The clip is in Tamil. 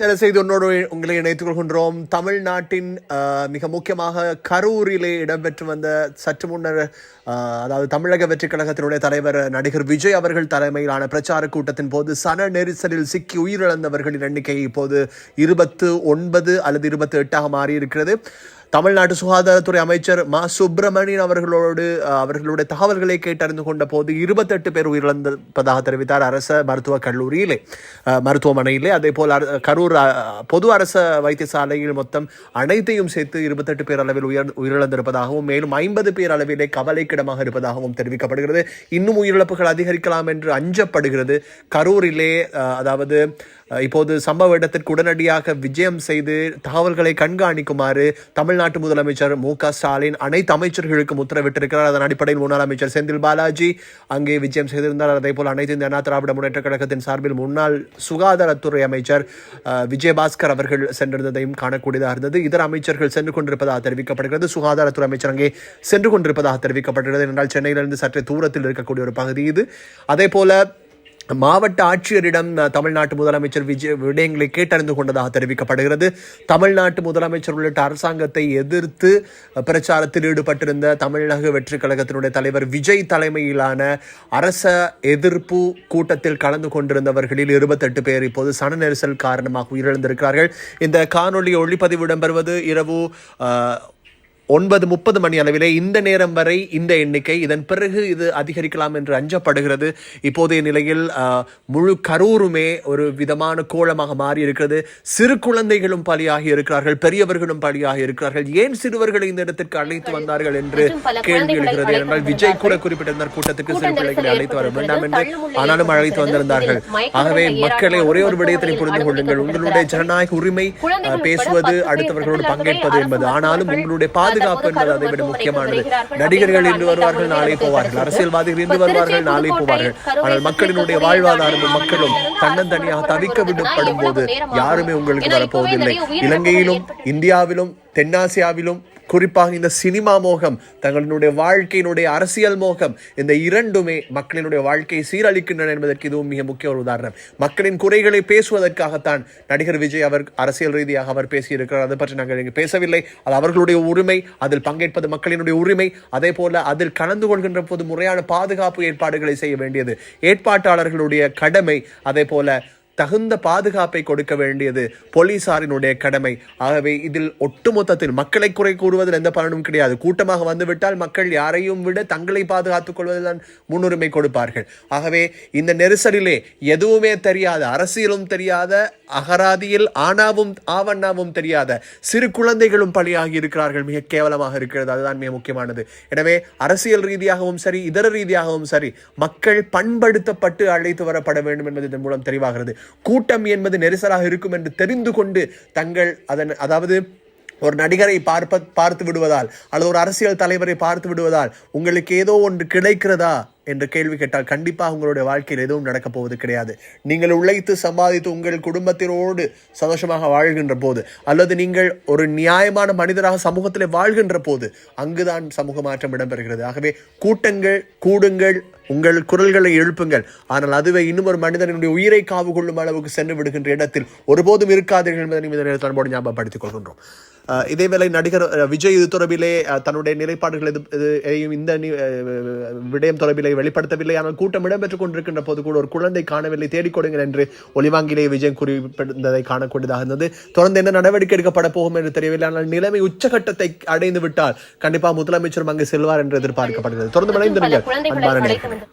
சில செய்தி ஒன்றோடு உங்களை இணைத்துக் கொள்கின்றோம் தமிழ்நாட்டின் மிக முக்கியமாக கரூரிலே இடம்பெற்று வந்த சற்று முன்னர் அதாவது தமிழக வெற்றிக் கழகத்தினுடைய தலைவர் நடிகர் விஜய் அவர்கள் தலைமையிலான பிரச்சார கூட்டத்தின் போது சன நெரிசலில் சிக்கி உயிரிழந்தவர்களின் எண்ணிக்கை இப்போது இருபத்து ஒன்பது அல்லது இருபத்தி எட்டாக மாறியிருக்கிறது. தமிழ்நாட்டு சுகாதாரத்துறை அமைச்சர் மா. சுப்பிரமணியன் அவர்களோடு அவர்களுடைய தகவல்களை கேட்டறிந்து கொண்ட போது இருபத்தெட்டு பேர் உயிரிழந்திருப்பதாக தெரிவித்தார் அரச மருத்துவக் கல்லூரியிலே. மருத்துவமனையிலே. அதே போல் கரூர் பொது அரச வைத்தியசாலையில் மொத்தம் அனைத்தையும் சேர்த்து இருபத்தெட்டு பேர் அளவில் உயர் உயிரிழந்திருப்பதாகவும் மேலும் ஐம்பது பேர் அளவிலே கவலைக்கிடமாக இருப்பதாகவும் தெரிவிக்கப்படுகிறது. இன்னும் உயிரிழப்புகள் அதிகரிக்கலாம் என்று அஞ்சப்படுகிறது. கரூரிலே அதாவது இப்போது சம்பவ இடத்திற்கு உடனடியாக விஜயம் செய்து தகவல்களை கண்காணிக்குமாறு தமிழ்நாட்டு முதலமைச்சர் மு க ஸ்டாலின் அனைத்து அமைச்சர்களுக்கும் உத்தரவிட்டிருக்கிறார். அதன் அடிப்படையில் முன்னாள் அமைச்சர் செந்தில் பாலாஜி அங்கே விஜயம் செய்திருந்தார். அதே போல் அனைத்து இந்திய அண்ணா திராவிட முன்னேற்ற கழகத்தின் சார்பில் முன்னாள் சுகாதாரத்துறை அமைச்சர் விஜயபாஸ்கர் அவர்கள் சென்றிருந்ததையும் காணக்கூடியதாக இருந்தது. இதர அமைச்சர்கள் சென்று கொண்டிருப்பதாக தெரிவிக்கப்படுகிறது. சுகாதாரத்துறை அமைச்சர் அங்கே சென்று கொண்டிருப்பதாக தெரிவிக்கப்படுகிறது என்றால் சென்னையிலிருந்து சற்றே தூரத்தில் இருக்கக்கூடிய ஒரு பகுதி இது. அதே போல மாவட்ட ஆட்சியரிடம் தமிழ்நாட்டு முதலமைச்சர் விஜய் விடயங்களை கேட்டறிந்து கொண்டதாக தெரிவிக்கப்படுகிறது. தமிழ்நாட்டு முதலமைச்சர் உள்ளிட்ட அரசாங்கத்தை எதிர்த்து பிரச்சாரத்தில் ஈடுபட்டிருந்த தமிழக வெற்றிக் கழகத்தினுடைய தலைவர் விஜய் தலைமையிலான அரச எதிர்ப்பு கூட்டத்தில் கலந்து கொண்டிருந்தவர்களில் இருபத்தெட்டு பேர் இப்போது சன நெரிசல் காரணமாக உயிரிழந்திருக்கிறார்கள். இந்த காணொலி ஒளிப்பதிவு இடம்பெறுவது இரவு ஒன்பது முப்பது மணி அளவிலே இந்த நேரம் வரை இந்த எண்ணிக்கை இதன் பிறகு இது அதிகரிக்கலாம் என்று அஞ்சப்படுகிறது. இப்போதைய நிலையில் முழு கரூருமே ஒரு விதமான கோலமாக மாறி இருக்கிறது சிறு குழந்தைகளும் பலியாகி இருக்கிறார்கள் பெரியவர்களும் பலியாகி இருக்கிறார்கள். ஏன் சிறுவர்களை இந்த இடத்திற்கு அழைத்து வந்தார்கள் என்று கேள்வி எழுகிறது. என்றால் விஜய் கூட குறிப்பிட்டிருந்தார் கூட்டத்துக்கு சிறு பிள்ளைகளை அழைத்து வர வேண்டாம் என்று. ஆனாலும் அழைத்து வந்திருந்தார்கள். ஆகவே மக்களை ஒரே ஒரு விடயத்தை புரிந்து கொள்ளுங்கள். உங்களுடைய ஜனநாயக உரிமை பேசுவது அடுத்தவர்களோடு பங்கேற்பது என்பது. ஆனாலும் உங்களுடைய பாதுகாப்பு என்பது அதை விட முக்கியமானது. நடிகர்கள் இன்று. வருவார்கள் நாளை போவார்கள். அரசியல்வாதிகள் இன்று வருவார்கள் நாளை போவார்கள். ஆனால் மக்களினுடைய வாழ்வாதாரமும் மக்களும் தன்னந்தனியாக தவிக்க விடப்படும் போது? யாருமே உங்களுக்கு வரப்போவதில்லை. இலங்கையிலும் இந்தியாவிலும் தென்னாசியாவிலும் குறிப்பாக இந்த சினிமா மோகம் தங்களுடைய வாழ்க்கையினுடைய அரசியல் மோகம் இந்த இரண்டுமே மக்களினுடைய வாழ்க்கையை சீரழிக்கின்றன என்பதற்கு இதுவும் மிக முக்கிய ஒரு உதாரணம். மக்களின் குறைகளை பேசுவதற்காகத்தான் நடிகர் விஜய் அவர் அரசியல் ரீதியாக அவர் பேசியிருக்கிறார். அதை பற்றி நாங்கள் இங்கு பேசவில்லை. அது அவர்களுடைய உரிமை அதில் பங்கேற்பது மக்களினுடைய உரிமை. அதே போல அதில் கலந்து கொள்கின்ற போது முறையான பாதுகாப்பு ஏற்பாடுகளை செய்ய வேண்டியது. ஏற்பாட்டாளர்களுடைய கடமை அதே போல தகுந்த பாதுகாப்பை கொடுக்க வேண்டியது போலீசாரினுடைய கடமை. ஆகவே இதில் ஒட்டுமொத்தத்தில் மக்களை குறை கூறுவதில் எந்த பலனும் கிடையாது. கூட்டமாக வந்துவிட்டால் மக்கள் யாரையும் விட தங்களை பாதுகாத்துக் கொள்வதில் தான் முன்னுரிமை கொடுப்பார்கள். ஆகவே இந்த நெரிசலிலே எதுவுமே தெரியாத அரசியலும் தெரியாத அகராதியில் ஆனாவும் ஆவண்ணாவும் தெரியாத சிறு குழந்தைகளும் பலியாகி இருக்கிறார்கள். மிக கேவலமாக இருக்கிறது. அதுதான் மிக முக்கியமானது. எனவே அரசியல் ரீதியாகவும் சரி இதர ரீதியாகவும் சரி மக்கள் பண்படுத்தப்பட்டு அழைத்து வரப்பட வேண்டும் என்பது இதன் மூலம் தெரிவாகிறது கூட்டம் என்பது நெரிசலாக இருக்கும் என்று தெரிந்து கொண்டு தங்கள் அதன் அதாவது ஒரு நடிகரை பார்ப்ப பார்த்து விடுவதால் அல்லது ஒரு அரசியல் தலைவரை பார்த்து விடுவதால் உங்களுக்கு ஏதோ ஒன்று கிடைக்கிறதா என்று கேள்வி கேட்டால் கண்டிப்பாக உங்களுடைய வாழ்க்கையில் எதுவும் நடக்கப் போவது கிடையாது. நீங்கள் உழைத்து சம்பாதித்து உங்கள் குடும்பத்தினோடு சந்தோஷமாக வாழ்கின்ற போது அல்லது நீங்கள் ஒரு நியாயமான மனிதராக சமூகத்தில் வாழ்கின்ற போது அங்குதான் சமூக மாற்றம் இடம்பெறுகிறது. ஆகவே கூட்டங்கள் கூடுங்கள் உங்கள் குரல்களை எழுப்புங்கள். ஆனால் அதுவே இன்னும் ஒரு மனிதனுடைய உயிரை காவு கொள்ளும் அளவுக்கு சென்று விடுகின்ற இடத்தில் ஒருபோதும் இருக்காதீர்கள் என்பதை நிமிடம் நேரத்தில் அன்போடு ஞாபகப்படுத்திக் கொள்கின்றோம். இதேவேளை நடிகர் விஜய் இது தொடர்பிலே தன்னுடைய நிலைப்பாடுகள் எது எதையும் இந்த விடயம் தொடர்பிலே வெளிப்படுத்தவில்லை. ஆனால் கூட்டம் இடம்பெற்றுக் கொண்டிருக்கின்ற போது கூட ஒரு குழந்தை காணவில்லை. தேடிக் கொடுங்கள் என்று ஒலிவாங்கிலே விஜய் குறிப்பிட்டதை காணக்கூடியதாக இருந்தது. தொடர்ந்து என்ன நடவடிக்கை எடுக்கப்பட போகும் என்று தெரியவில்லை. ஆனால் நிலைமை உச்சகட்டத்தை அடைந்து விட்டால் கண்டிப்பாக முதலமைச்சரும் அங்கு செல்வார் என்று எதிர்பார்க்கப்படுகிறது. தொடர்ந்து அன்பான